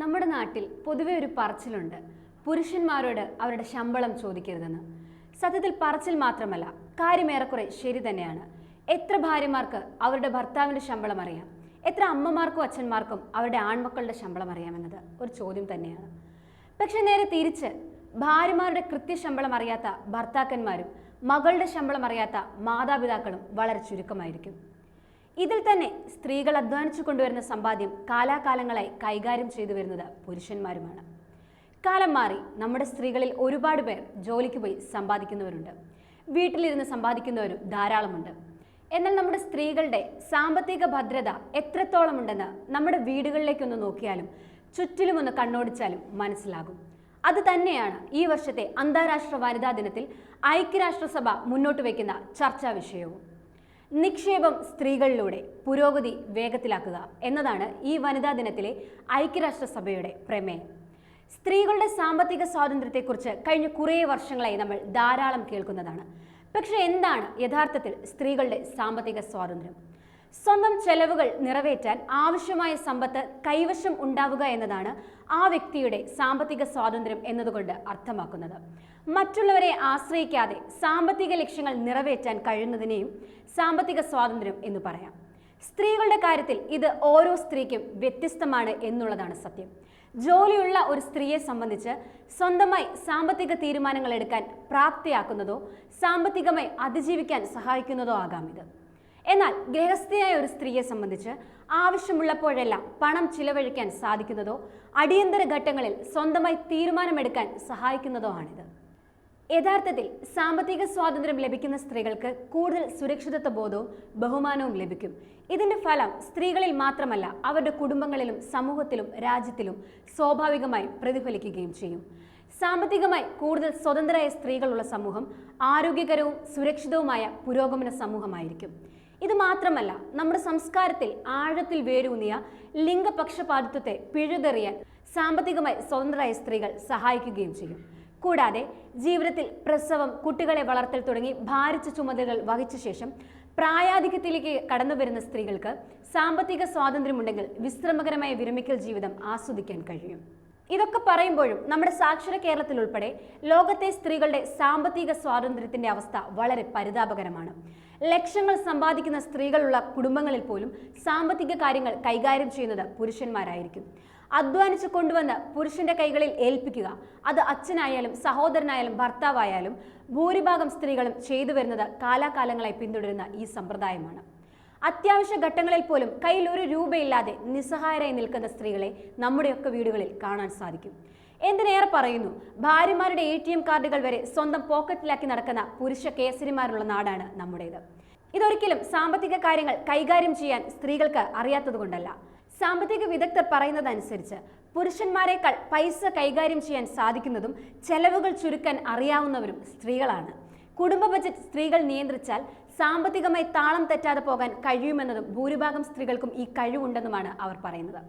നമ്മുടെ നാട്ടിൽ പൊതുവെ ഒരു പറച്ചിലുണ്ട്. പുരുഷന്മാരോട് അവരുടെ ശമ്പളം ചോദിക്കരുതെന്ന്. സത്യത്തിൽ പറച്ചിൽ മാത്രമല്ല കാര്യമേറെക്കുറെ ശരി തന്നെയാണ്. എത്ര ഭാര്യമാർക്ക് അവരുടെ ഭർത്താവിന്റെ ശമ്പളം അറിയാം? എത്ര അമ്മമാർക്കും അച്ഛന്മാർക്കും അവരുടെ ആൺമക്കളുടെ ശമ്പളം അറിയാമെന്നത് ഒരു ചോദ്യം തന്നെയാണ്. പക്ഷെ നേരെ തിരിച്ച് ഭാര്യമാരുടെ കൃത്യശമ്പളം അറിയാത്ത ഭർത്താക്കന്മാരും മകളുടെ ശമ്പളം അറിയാത്ത മാതാപിതാക്കളും വളരെ ചുരുക്കമായിരിക്കും. ഇതിൽ തന്നെ സ്ത്രീകൾ അധ്വാനിച്ചു കൊണ്ടുവരുന്ന സമ്പാദ്യം കാലാകാലങ്ങളായി കൈകാര്യം ചെയ്തു വരുന്നത് പുരുഷന്മാരുമാണ്. കാലം മാറി നമ്മുടെ സ്ത്രീകളിൽ ഒരുപാട് പേർ ജോലിക്ക് പോയി സമ്പാദിക്കുന്നവരുണ്ട്. വീട്ടിലിരുന്ന് സമ്പാദിക്കുന്നവരും ധാരാളമുണ്ട്. എന്നാൽ നമ്മുടെ സ്ത്രീകളുടെ സാമ്പത്തിക ഭദ്രത എത്രത്തോളം ഉണ്ടെന്ന് നമ്മുടെ വീടുകളിലേക്കൊന്ന് നോക്കിയാലും ചുറ്റിലും ഒന്ന് കണ്ണോടിച്ചാലും മനസ്സിലാകും. അത് തന്നെയാണ് ഈ വർഷത്തെ അന്താരാഷ്ട്ര വനിതാ ദിനത്തിൽ ഐക്യരാഷ്ട്രസഭ മുന്നോട്ട് വയ്ക്കുന്ന ചർച്ചാ വിഷയവും. നിക്ഷേപം സ്ത്രീകളിലൂടെ പുരോഗതി വേഗത്തിലാക്കുക എന്നതാണ് ഈ വനിതാ ദിനത്തിലെ ഐക്യരാഷ്ട്രസഭയുടെ പ്രമേയം. സ്ത്രീകളുടെ സാമ്പത്തിക സ്വാതന്ത്ര്യത്തെക്കുറിച്ച് കഴിഞ്ഞ കുറേ വർഷങ്ങളായി നമ്മൾ ധാരാളം കേൾക്കുന്നതാണ്. പക്ഷേ എന്താണ് യഥാർത്ഥത്തിൽ സ്ത്രീകളുടെ സാമ്പത്തിക സ്വാതന്ത്ര്യം? സ്വന്തം ചെലവുകൾ നിറവേറ്റാൻ ആവശ്യമായ സമ്പത്ത് കൈവശം ഉണ്ടാവുക എന്നതാണ് ആ വ്യക്തിയുടെ സാമ്പത്തിക സ്വാതന്ത്ര്യം എന്നതുകൊണ്ട് അർത്ഥമാക്കുന്നത്. മറ്റുള്ളവരെ ആശ്രയിക്കാതെ സാമ്പത്തിക ലക്ഷ്യങ്ങൾ നിറവേറ്റാൻ കഴിയുന്നതിനെയും സാമ്പത്തിക സ്വാതന്ത്ര്യം എന്ന് പറയാം. സ്ത്രീകളുടെ കാര്യത്തിൽ ഇത് ഓരോ സ്ത്രീക്കും വ്യത്യസ്തമാണ് എന്നുള്ളതാണ് സത്യം. ജോലിയുള്ള ഒരു സ്ത്രീയെ സംബന്ധിച്ച് സ്വന്തമായി സാമ്പത്തിക തീരുമാനങ്ങൾ എടുക്കാൻ പ്രാപ്തിയാക്കുന്നതോ സാമ്പത്തികമായി അതിജീവിക്കാൻ സഹായിക്കുന്നതോ ആകാം ഇത്. എന്നാൽ ഗൃഹസ്ഥയായ ഒരു സ്ത്രീയെ സംബന്ധിച്ച് ആവശ്യമുള്ളപ്പോഴെല്ലാം പണം ചിലവഴിക്കാൻ സാധിക്കുന്നതോ അടിയന്തര ഘട്ടങ്ങളിൽ സ്വന്തമായി തീരുമാനമെടുക്കാൻ സഹായിക്കുന്നതോ ആണിത്. യഥാർത്ഥത്തിൽ സാമ്പത്തിക സ്വാതന്ത്ര്യം ലഭിക്കുന്ന സ്ത്രീകൾക്ക് കൂടുതൽ സുരക്ഷിതത്വ ബോധവും ബഹുമാനവും ലഭിക്കും. ഇതിന്റെ ഫലം സ്ത്രീകളിൽ മാത്രമല്ല അവരുടെ കുടുംബങ്ങളിലും സമൂഹത്തിലും രാജ്യത്തിലും സ്വാഭാവികമായി പ്രതിഫലിക്കുകയും ചെയ്യും. സാമ്പത്തികമായി കൂടുതൽ സ്വതന്ത്രരായ സ്ത്രീകളുള്ള സമൂഹം ആരോഗ്യകരവും സുരക്ഷിതവുമായ പുരോഗമന സമൂഹമായിരിക്കും. ഇത് മാത്രമല്ല നമ്മുടെ സംസ്കാരത്തിൽ ആഴത്തിൽ വേരൂന്നിയ ലിംഗപക്ഷപാതിത്വത്തെ പിഴുതെറിയാൻ സാമ്പത്തികമായി സ്വതന്ത്രരായ സ്ത്രീകൾ സഹായിക്കുകയും ചെയ്യും. കൂടാതെ ജീവിതത്തിൽ പ്രസവം കുട്ടികളെ വളർത്തൽ തുടങ്ങി ഭാരിച്ച ചുമതലകൾ വഹിച്ച ശേഷം പ്രായാധിക്യത്തിലേക്ക് കടന്നു വരുന്ന സ്ത്രീകൾക്ക് സാമ്പത്തിക സ്വാതന്ത്ര്യമുണ്ടെങ്കിൽ വിശ്രമകരമായ വിരമിക്കൽ ജീവിതം ആസ്വദിക്കാൻ കഴിയും. ഇതൊക്കെ പറയുമ്പോഴും നമ്മുടെ സാക്ഷര കേരളത്തിൽ ഉൾപ്പെടെ ലോകത്തെ സ്ത്രീകളുടെ സാമ്പത്തിക സ്വാതന്ത്ര്യത്തിന്റെ അവസ്ഥ വളരെ പരിതാപകരമാണ്. ലക്ഷങ്ങൾ സമ്പാദിക്കുന്ന സ്ത്രീകളുള്ള കുടുംബങ്ങളിൽ പോലും സാമ്പത്തിക കാര്യങ്ങൾ കൈകാര്യം ചെയ്യുന്നത് പുരുഷന്മാരായിരിക്കും. അധ്വാനിച്ചു കൊണ്ടുവന്ന് പുരുഷന്റെ കൈകളിൽ ഏൽപ്പിക്കുക അത് അച്ഛനായാലും സഹോദരനായാലും ഭർത്താവായാലും ഭൂരിഭാഗം സ്ത്രീകളും ചെയ്തു വരുന്നത് കാലാകാലങ്ങളായി പിന്തുടരുന്ന ഈ സമ്പ്രദായമാണ്. അത്യാവശ്യ ഘട്ടങ്ങളിൽ പോലും കയ്യിൽ ഒരു രൂപയില്ലാതെ നിസ്സഹായരായി നിൽക്കുന്ന സ്ത്രീകളെ നമ്മുടെയൊക്കെ വീടുകളിൽ കാണാൻ സാധിക്കും. എന്തിനേറെ പറയുന്നു? ഭാര്യമാരുടെ എ ടി എം കാർഡുകൾ വരെ സ്വന്തം പോക്കറ്റിലാക്കി നടക്കുന്ന പുരുഷ കേസരിമാരുള്ള നാടാണ് നമ്മുടേത്. ഇതൊരിക്കലും സാമ്പത്തിക കാര്യങ്ങൾ കൈകാര്യം ചെയ്യാൻ സ്ത്രീകൾക്ക് അറിയാത്തതുകൊണ്ടല്ല. സാമ്പത്തിക വിദഗ്ധർ പറയുന്നതനുസരിച്ച് പുരുഷന്മാരെക്കാൾ പൈസ കൈകാര്യം ചെയ്യാൻ സാധിക്കുന്നതും ചെലവുകൾ ചുരുക്കാൻ അറിയാവുന്നവരും സ്ത്രീകളാണ്. കുടുംബ ബജറ്റ് സ്ത്രീകൾ നിയന്ത്രിച്ചാൽ സാമ്പത്തികമായി താളം തെറ്റാതെ പോകാൻ കഴിയുമെന്നതും ഭൂരിഭാഗം സ്ത്രീകൾക്കും ഈ കഴിവുണ്ടെന്നുമാണ് അവർ പറയുന്നത്.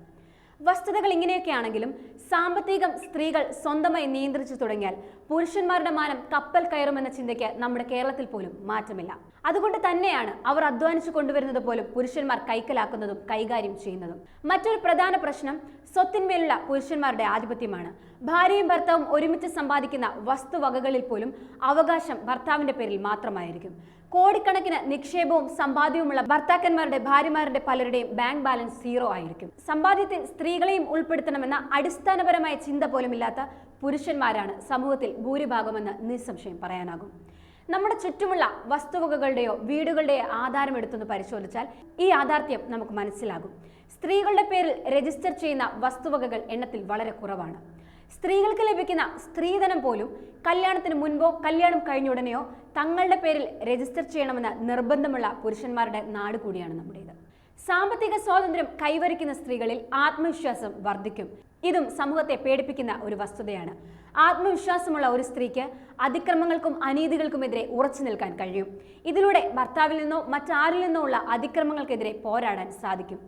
വസ്തുതകൾ ഇങ്ങനെയൊക്കെയാണെങ്കിലും സാമ്പത്തികം സ്ത്രീകൾ സ്വന്തമായി നിയന്ത്രിച്ചു തുടങ്ങിയാൽ പുരുഷന്മാരുടെ മാനം കപ്പൽ കയറുമെന്ന ചിന്തയ്ക്ക് നമ്മുടെ കേരളത്തിൽ പോലും മാറ്റമില്ല. അതുകൊണ്ട് തന്നെയാണ് അവർ അധ്വാനിച്ചു കൊണ്ടുവരുന്നത് പോലും പുരുഷന്മാർ കൈക്കലാക്കുന്നതും കൈകാര്യം ചെയ്യുന്നതും. മറ്റൊരു പ്രധാന പ്രശ്നം സ്വത്തിന്മേലുള്ള പുരുഷന്മാരുടെ ആധിപത്യമാണ്. ഭാര്യയും ഭർത്താവും ഒരുമിച്ച് സമ്പാദിക്കുന്ന വസ്തുവകകളിൽ പോലും അവകാശം ഭർത്താവിന്റെ പേരിൽ മാത്രമായിരിക്കും. കോടിക്കണക്കിന് നിക്ഷേപവും സമ്പാദ്യവുമുള്ള ഭർത്താക്കന്മാരുടെ ഭാര്യമാരുടെ പലരുടെയും ബാങ്ക് ബാലൻസ് സീറോ ആയിരിക്കും. സമ്പാദ്യത്തിൽ സ്ത്രീകളെയും ഉൾപ്പെടുത്തണമെന്ന അടിസ്ഥാനപരമായ ചിന്ത പോലുമില്ലാത്ത പുരുഷന്മാരാണ് സമൂഹത്തിൽ ഭൂരിഭാഗമെന്ന് നിസ്സംശയം പറയാനാകും. നമ്മുടെ ചുറ്റുമുള്ള വസ്തുവകകളുടെയോ വീടുകളുടെയോ ആധാരം എടുത്തൊന്ന് പരിശോധിച്ചാൽ ഈ യാഥാർത്ഥ്യം നമുക്ക് മനസ്സിലാകും. സ്ത്രീകളുടെ പേരിൽ രജിസ്റ്റർ ചെയ്യുന്ന വസ്തുവകകൾ എണ്ണത്തിൽ വളരെ കുറവാണ്. സ്ത്രീകൾക്ക് ലഭിക്കുന്ന സ്ത്രീധനം പോലും കല്യാണത്തിന് മുൻപോ കല്യാണം കഴിഞ്ഞ ഉടനെയോ തങ്ങളുടെ പേരിൽ രജിസ്റ്റർ ചെയ്യണമെന്ന നിർബന്ധമുള്ള പുരുഷന്മാരുടെ നാട് കൂടിയാണ് നമ്മുടേത്. സാമ്പത്തിക സ്വാതന്ത്ര്യം കൈവരിക്കുന്ന സ്ത്രീകളിൽ ആത്മവിശ്വാസം വർദ്ധിക്കും. ഇതും സമൂഹത്തെ പേടിപ്പിക്കുന്ന ഒരു വസ്തുതയാണ്. ആത്മവിശ്വാസമുള്ള ഒരു സ്ത്രീക്ക് അതിക്രമങ്ങൾക്കും അനീതികൾക്കുമെതിരെ ഉറച്ചു നിൽക്കാൻ കഴിയും. ഇതിലൂടെ ഭർത്താവിൽ നിന്നോ മറ്റാരിൽ നിന്നോ ഉള്ള അതിക്രമങ്ങൾക്കെതിരെ പോരാടാൻ സാധിക്കും.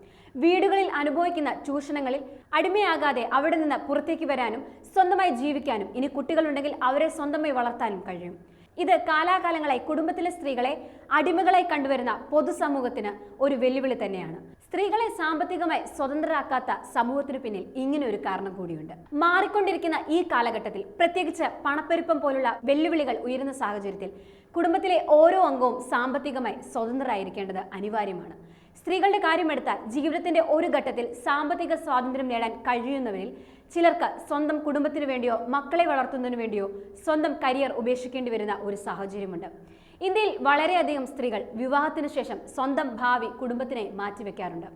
വീടുകളിൽ അനുഭവിക്കുന്ന ചൂഷണങ്ങളിൽ അടിമയാകാതെ അവിടെ നിന്ന് പുറത്തേക്ക് വരാനും സ്വന്തമായി ജീവിക്കാനും ഇനി കുട്ടികളുണ്ടെങ്കിൽ അവരെ സ്വന്തമായി വളർത്താനും കഴിയും. ഇത് കാലാകാലങ്ങളായി കുടുംബത്തിലെ സ്ത്രീകളെ അടിമകളായി കണ്ടുവരുന്ന പൊതുസമൂഹത്തിന് ഒരു വെല്ലുവിളി തന്നെയാണ്. സ്ത്രീകളെ സാമ്പത്തികമായി സ്വതന്ത്രരാക്കാത്ത സമൂഹത്തിനു പിന്നിൽ ഇങ്ങനെ ഒരു കാരണം കൂടിയുണ്ട്. മാറിക്കൊണ്ടിരിക്കുന്ന ഈ കാലഘട്ടത്തിൽ പ്രത്യേകിച്ച് പണപ്പെരുപ്പം പോലുള്ള വെല്ലുവിളികൾ ഉയരുന്ന സാഹചര്യത്തിൽ കുടുംബത്തിലെ ഓരോ അംഗവും സാമ്പത്തികമായി സ്വതന്ത്രരായിരിക്കേണ്ടത് അനിവാര്യമാണ്. സ്ത്രീകളുടെ കാര്യമെടുത്താൽ ജീവിതത്തിന്റെ ഒരു ഘട്ടത്തിൽ സാമ്പത്തിക സ്വാതന്ത്ര്യം നേടാൻ കഴിയുന്നവരിൽ ചിലർക്ക് സ്വന്തം കുടുംബത്തിന് വേണ്ടിയോ മക്കളെ വളർത്തുന്നതിന് വേണ്ടിയോ സ്വന്തം കരിയർ ഉപേക്ഷിക്കേണ്ടി വരുന്ന ഒരു സാഹചര്യമുണ്ട്. ഇന്ത്യയിൽ വളരെയധികം സ്ത്രീകൾ വിവാഹത്തിന് ശേഷം സ്വന്തം ഭാവി കുടുംബത്തിനെ മാറ്റിവെക്കാറുണ്ട്.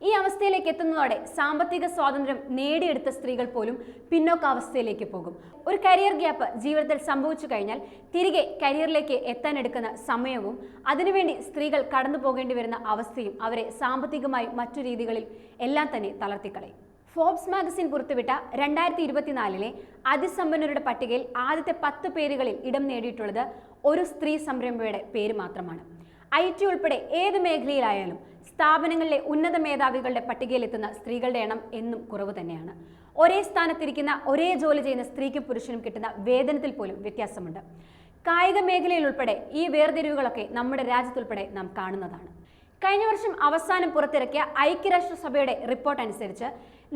ഈ അവസ്ഥയിലേക്ക് എത്തുന്നതോടെ സാമ്പത്തിക സ്വാതന്ത്ര്യം നേടിയെടുത്ത സ്ത്രീകൾ പോലും പിന്നോക്കാവസ്ഥയിലേക്ക് പോകും. ഒരു കരിയർ ഗ്യാപ്പ് ജീവിതത്തിൽ സംഭവിച്ചു കഴിഞ്ഞാൽ തിരികെ കരിയറിലേക്ക് എത്താനെടുക്കുന്ന സമയവും അതിനുവേണ്ടി സ്ത്രീകൾ കടന്നു പോകേണ്ടി വരുന്ന അവസ്ഥയും അവരെ സാമ്പത്തികമായി മറ്റു രീതികളിൽ എല്ലാം തന്നെ തളർത്തിക്കളയും. ഫോബ്സ് മാഗസിൻ പുറത്തുവിട്ട രണ്ടായിരത്തി ഇരുപത്തിനാലിലെ അതിസമ്പന്നരുടെ പട്ടികയിൽ ആദ്യത്തെ പത്ത് പേരുകളിൽ ഇടം നേടിയിട്ടുള്ളത് ഒരു സ്ത്രീ സംരംഭയുടെ പേര് മാത്രമാണ്. ഐ ടി ഉൾപ്പെടെ ഏത് മേഖലയിലായാലും സ്ഥാപനങ്ങളിലെ ഉന്നത മേധാവികളുടെ പട്ടികയിലെത്തുന്ന സ്ത്രീകളുടെ എണ്ണം എന്നും കുറവ് തന്നെയാണ്. ഒരേ സ്ഥാനത്തിരിക്കുന്ന ഒരേ ജോലി ചെയ്യുന്ന സ്ത്രീക്കും പുരുഷനും കിട്ടുന്ന വേതനത്തിൽ പോലും വ്യത്യാസമുണ്ട്. കായിക മേഖലയിൽ ഉൾപ്പെടെ ഈ വേർതിരിവുകളൊക്കെ നമ്മുടെ രാജ്യത്തുൾപ്പെടെ നാം കാണുന്നതാണ്. കഴിഞ്ഞ വർഷം അവസാനം പുറത്തിറക്കിയ ഐക്യരാഷ്ട്രസഭയുടെ റിപ്പോർട്ട് അനുസരിച്ച്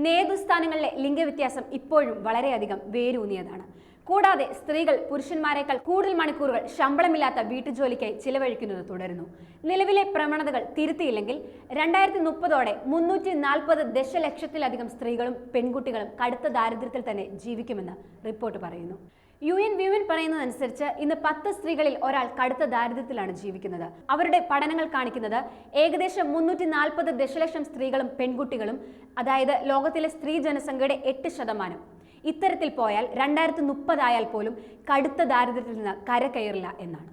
നേതൃസ്ഥാനങ്ങളിലെ ലിംഗവ്യത്യാസം ഇപ്പോഴും വളരെയധികം വേരൂന്നിയതാണ്. കൂടാതെ സ്ത്രീകൾ പുരുഷന്മാരെക്കാൾ കൂടുതൽ മണിക്കൂറുകൾ ശമ്പളമില്ലാത്ത വീട്ടുജോലിക്കായി ചിലവഴിക്കുന്നത് തുടരുന്നു. നിലവിലെ പ്രവണതകൾ തിരുത്തിയില്ലെങ്കിൽ രണ്ടായിരത്തി മുപ്പതോടെ മുന്നൂറ്റി നാൽപ്പത് ദശലക്ഷത്തിലധികം സ്ത്രീകളും പെൺകുട്ടികളും കടുത്ത ദാരിദ്ര്യത്തിൽ തന്നെ ജീവിക്കുമെന്ന് റിപ്പോർട്ട് പറയുന്നു. യു എൻ വ്യൂവിൻ പറയുന്നതനുസരിച്ച് ഇന്ന് പത്ത് സ്ത്രീകളിൽ ഒരാൾ കടുത്ത ദാരിദ്ര്യത്തിലാണ് ജീവിക്കുന്നത്. അവരുടെ പഠനങ്ങൾ കാണിക്കുന്നത് ഏകദേശം മുന്നൂറ്റി നാൽപ്പത് ദശലക്ഷം സ്ത്രീകളും പെൺകുട്ടികളും അതായത് ലോകത്തിലെ സ്ത്രീ ജനസംഖ്യയുടെ എട്ട് ശതമാനം. ഇത്തരത്തിൽ പോയാൽ രണ്ടായിരത്തി മുപ്പതായാൽ പോലും കടുത്ത ദാരിദ്ര്യത്തിൽ നിന്ന് കരകയറില്ല എന്നാണ്.